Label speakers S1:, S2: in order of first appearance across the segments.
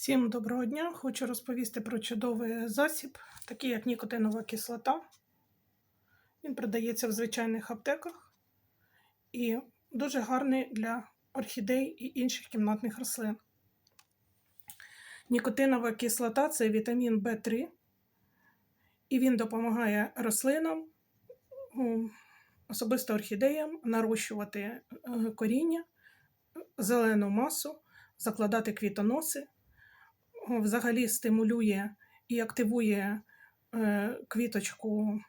S1: Всім доброго дня! Хочу розповісти про чудовий засіб, такий як нікотинова кислота. Він продається в звичайних аптеках і дуже гарний для орхідей і інших кімнатних рослин. Нікотинова кислота це вітамін В3, і він допомагає рослинам, особисто орхідеям, нарощувати е, коріння, зелену масу, закладати квітоноси взагалі стимулює і активує е, квіточку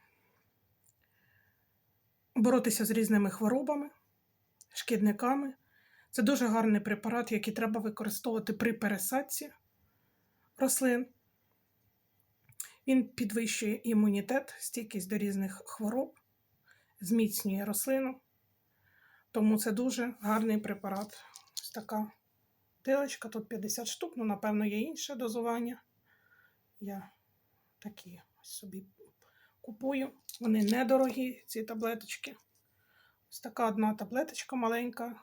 S1: боротися з різними хворобами, шкідниками. Це дуже гарний препарат, який треба використовувати при пересадці рослин. Він підвищує імунітет, стійкість до різних хвороб, зміцнює рослину. Тому це дуже гарний препарат. Ось така Тилочка, тут 50 штук, ну, напевно, є інше дозування. Я такі собі купую. Вони недорогі, ці таблеточки. Ось така одна таблеточка маленька.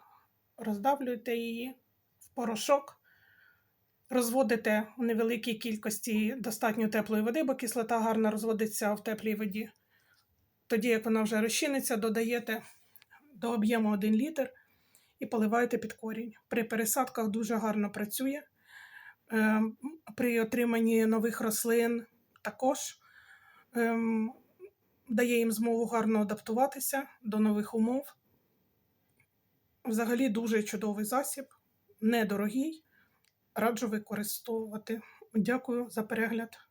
S1: Роздавлюєте її в порошок, розводите у невеликій кількості достатньо теплої води, бо кислота гарно розводиться в теплій воді. Тоді, як вона вже розчиниться, додаєте до об'єму 1 літр і поливаєте під корінь. При пересадках дуже гарно працює. Е, При отриманні нових рослин також ем, дає їм змогу гарно адаптуватися до нових умов. Взагалі дуже чудовий засіб, недорогий. Раджу використовувати. Дякую за перегляд.